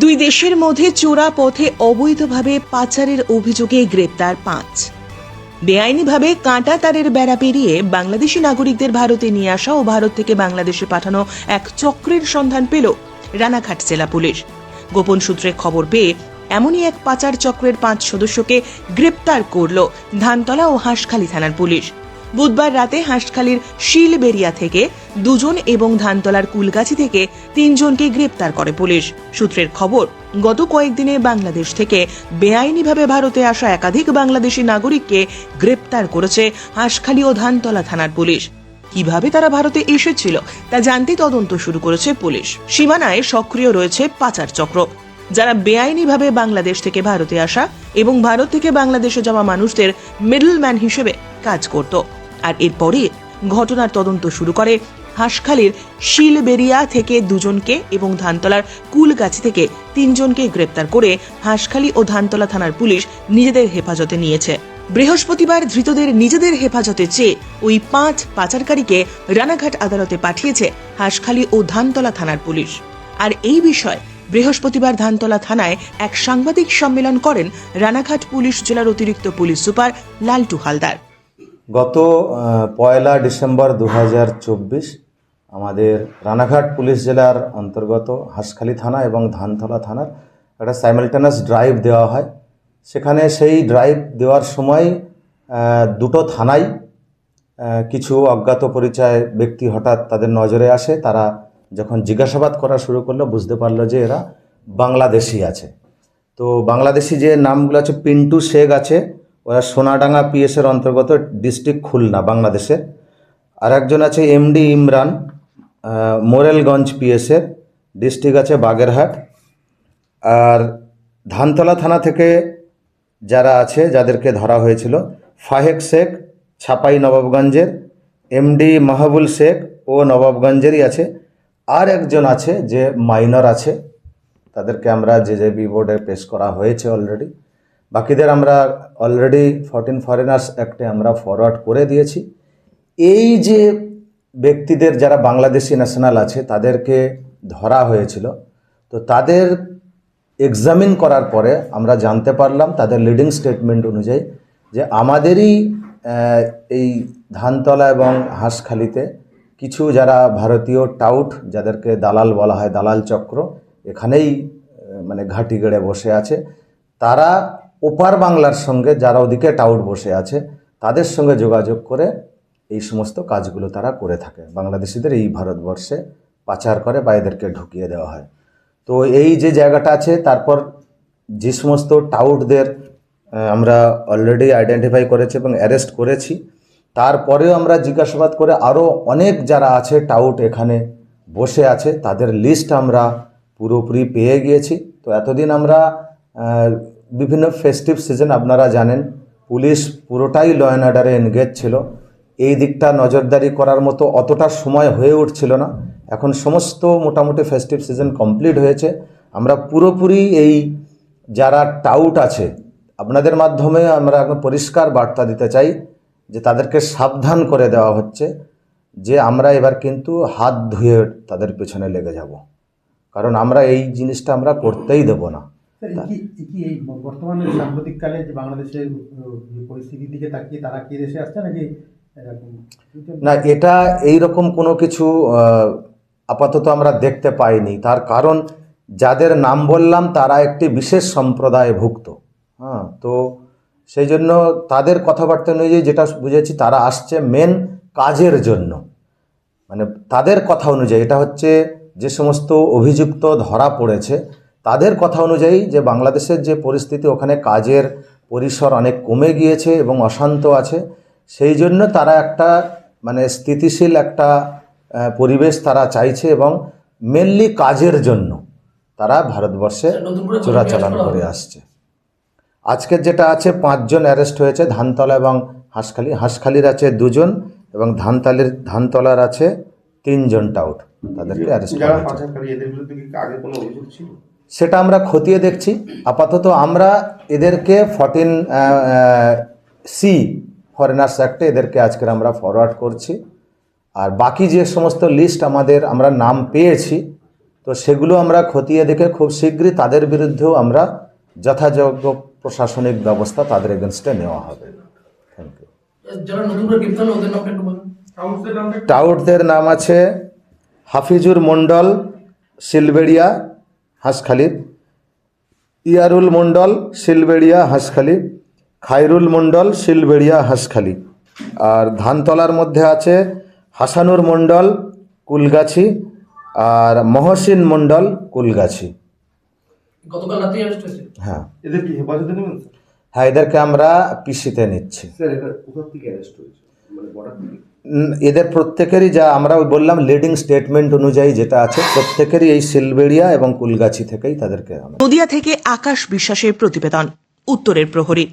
দুই দেশের মধ্যে চোরা পথে অবৈধভাবে পাচারের অভিযোগে গ্রেপ্তার পাঁচ। বেআইনিভাবে কাঁটা তারের বেড়া পেরিয়ে বাংলাদেশি নাগরিকদের ভারতে নিয়ে আসা ও ভারত থেকে বাংলাদেশে পাঠানো এক চক্রের সন্ধান পেল রানাঘাট জেলা পুলিশ। গোপন সূত্রে খবর পেয়ে এমনই এক পাচার চক্রের পাঁচ সদস্যকে গ্রেপ্তার করল ধানতলা ও হাঁসখালি থানার পুলিশ। বুধবার রাতে হাঁসখালির শিলবেরিয়া থেকে দুজন এবং ধানতলার কুলগাছি থেকে তিনজনকে গ্রেপ্তার করে পুলিশ। সূত্রের খবর, গত কয়েকদিনে বাংলাদেশ থেকে বেআইনিভাবে ভারতে আসা একাধিক বাংলাদেশি নাগরিককে গ্রেপ্তার করেছে হাঁসখালী ও ধানতলা থানার পুলিশ। কীভাবে তারা ভারতে এসেছিল তা জানতে তদন্ত শুরু করেছে পুলিশ। সীমানায় সক্রিয় রয়েছে পাচার চক্র। যারা বেআইনিভাবে বাংলাদেশ থেকে ভারতে আসা এবং ভারত থেকে বাংলাদেশে যাওয়া মানুষদের মিডলম্যান হিসেবে কাজ করত। আর এরপরে ঘটনার তদন্ত শুরু করে হাঁসখালির শিলবেরিয়া থেকে দুজনকে এবং ধানতলার কুলগাছি থেকে তিনজনকে গ্রেপ্তার করে হাঁসখালি ও ধানতলা থানার পুলিশ নিজেদের হেফাজতে নিয়েছে। বৃহস্পতিবার ধৃতদের নিজেদের হেফাজতে চেয়ে ওই পাঁচ পাচারকারীকে রানাঘাট আদালতে পাঠিয়েছে হাঁসখালি ও ধানতলা থানার পুলিশ। আর এই বিষয়ে বৃহস্পতিবার ধানতলা থানায় এক সাংবাদিক সম্মেলন করেন রানাঘাট পুলিশ জেলার অতিরিক্ত পুলিশ সুপার লালটু হালদার। গত পয়লা ডিসেম্বর দু হাজার চব্বিশ আমাদের রানাঘাট পুলিশ জেলার অন্তর্গত হাঁসখালি থানা এবং ধানতলা থানার একটা সাইমালটেনাস ড্রাইভ দেওয়া হয়। সেখানে সেই ড্রাইভ দেওয়ার সময় দুটো থানায় কিছু অজ্ঞাত পরিচয় ব্যক্তি হঠাৎ তাদের নজরে আসে। তারা যখন জিজ্ঞাসাবাদ করা শুরু করল, বুঝতে পারল যে এরা বাংলাদেশি আছে। তো বাংলাদেশি যে নামগুলো আছে, পিন্টু শেখ আছে ওরা সোনাডাঙ্গা পিএসের অন্তর্গত ডিস্ট্রিক্ট খুলনা বাংলাদেশের আর একজন আছে এমডি ইমরান মোরেলগঞ্জ পিএসের, ডিস্ট্রিক্ট আছে বাগেরহাট। আর ধানতলা থানা থেকে যারা আছে, যাদেরকে ধরা হয়েছিল, ফাহেক শেখ, ছাপাই নবাবগঞ্জের, এমডি মাহবুল শেখ ও নবাবগঞ্জেরই আছে। আর একজন আছে যে মাইনর আছে, তাদেরকে আমরা যে যে বি বোর্ডে পেশ করা হয়েছে অলরেডি। বাকিদের আমরা অলরেডি ফরটিন ফরেনার্স অ্যাক্টে আমরা ফরওয়ার্ড করে দিয়েছি। এই যে ব্যক্তিদের যারা বাংলাদেশি ন্যাশনাল আছে, তাদেরকে ধরা হয়েছিল, তো তাদের এক্সামিন করার পরে আমরা জানতে পারলাম, তাদের লিডিং স্টেটমেন্ট অনুযায়ী যে আমাদেরই এই ধানতলা এবং হাঁসখালিতে কিছু যারা ভারতীয় টাউট যাদেরকে দালাল বলা হয়, দালাল চক্র, এখানেই মানে ঘাঁটি গেড়ে বসে আছে, তারা ওপার বাংলার সঙ্গে যারা ওদিকে টাউট বসে আছে, তাদের সঙ্গে যোগাযোগ করে এই সমস্ত কাজগুলো তারা করে থাকে। বাংলাদেশিদের এই ভারতবর্ষে পাচার করে বা এদেরকে ঢুকিয়ে দেওয়া হয়। তো এই যে জায়গাটা আছে, তারপর যে সমস্ত টাউটদের আমরা অলরেডি আইডেন্টিফাই করেছি এবং অ্যারেস্ট করেছি, তারপরেও আমরা জিজ্ঞাসাবাদ করে আরও অনেক যারা আছে টাউট এখানে বসে আছে, তাদের লিস্ট আমরা পুরোপুরি পেয়ে গিয়েছি। তো এতদিন আমরা বিভিন্ন ফেস্টিভ সিজন আপনারা জানেন, পুলিশ পুরোটাই ল অ্যান্ড অর্ডারে এনগেজ ছিল। এই দিকটা নজরদারি করার মতো অতটা সময় হয়ে উঠছিল না। এখন সমস্ত মোটামুটি ফেস্টিভ সিজন কমপ্লিট হয়েছে। আমরা পুরোপুরি এই যারা টাউট আছে, আপনাদের মাধ্যমে আমরা এখন পরিষ্কার বার্তা দিতে চাই যে তাদেরকে সাবধান করে দেওয়া হচ্ছে, যে আমরা এবার কিন্তু হাত ধুয়ে তাদের পেছনে লেগে যাব। কারণ আমরা এই জিনিসটা আমরা করতেই দেব না। কি এই কি বর্তমানে সাম্প্রতিককালে যে বাংলাদেশের পরিস্থিতির দিকে তাকিয়ে তারা কি দেশে আসছে নাকি না এটা এই রকম কোনো কিছু আপাতত আমরা দেখতে পাইনি। তার কারণ যাদের নাম বললাম তারা একটি বিশেষ সম্প্রদায়ে ভুক্ত। হ্যাঁ তো সেই জন্য তাদের কথাবার্তা অনুযায়ী যেটা বুঝেছি তারা আসছে মেন কাজের জন্য। মানে তাদের কথা অনুযায়ী এটা হচ্ছে যে সমস্ত অভিযুক্ত ধরা পড়েছে তাদের কথা অনুযায়ী যে বাংলাদেশের যে পরিস্থিতি ওখানে কাজের পরিসর অনেক কমে গিয়েছে এবং অশান্ত আছে সেই জন্য তারা একটা মানে স্থিতিশীল একটা পরিবেশ তারা চাইছে এবং মেনলি কাজের জন্য তারা ভারতবর্ষে চোরাচালান করে আসছে। আজকের যেটা আছে পাঁচজন অ্যারেস্ট হয়েছে ধানতলা এবং হাঁসখালি। হাঁসখালির আছে দুজন এবং ধানতালির ধানতলার আছে তিনজন টাউট। তাদেরকে অ্যারেস্ট করা হয়েছে। সেটা আমরা খতিয়ে দেখছি। আপাতত আমরা এদেরকে ফর্টিন সি ফরেনার্স অ্যাক্টে এদেরকে আজকের আমরা ফরওয়ার্ড করছি। আর বাকি যে সমস্ত লিস্ট আমাদের আমরা নাম পেয়েছি তো সেগুলো আমরা খতিয়ে দেখে খুব শীঘ্রই তাদের বিরুদ্ধেও আমরা যথাযোগ্য প্রশাসনিক ব্যবস্থা তাদের এগেনস্টে নেওয়া হবে। থ্যাংক ইউ টাউটদের নাম আছে হাফিজুর মণ্ডল সিলবেড়িয়া হাঁসখালির। ইয়ারুল মণ্ডল শিলবেড়িয়া হাঁসখালি। খায়রুল মণ্ডল সিলবেড়িয়া হাঁসখালি। আর ধানতলার মধ্যে আছে হাসানুর মণ্ডল কুলগাছি। আর মহসিন মণ্ডল কুলগাছি। হ্যাঁ। এদের কি হেফাজতে নেবেন? হ্যাঁ এদেরকে আমরা পিসিতে নিচ্ছি। স্যার এটা কোথা থেকে অ্যারেস্ট হয়েছে? মানে বর্ডার থেকে? উম, এদের প্রত্যেকেরই যা আমরা বললাম লিডিং স্টেটমেন্ট অনুযায়ী যেটা আছে, প্রত্যেকেরই এই সিলবেড়িয়া এবং কুলগাছি থেকেই তাদেরকে নদিয়া থেকে আকাশ বিশ্বাসের প্রতিবেদন, উত্তরের প্রহরী।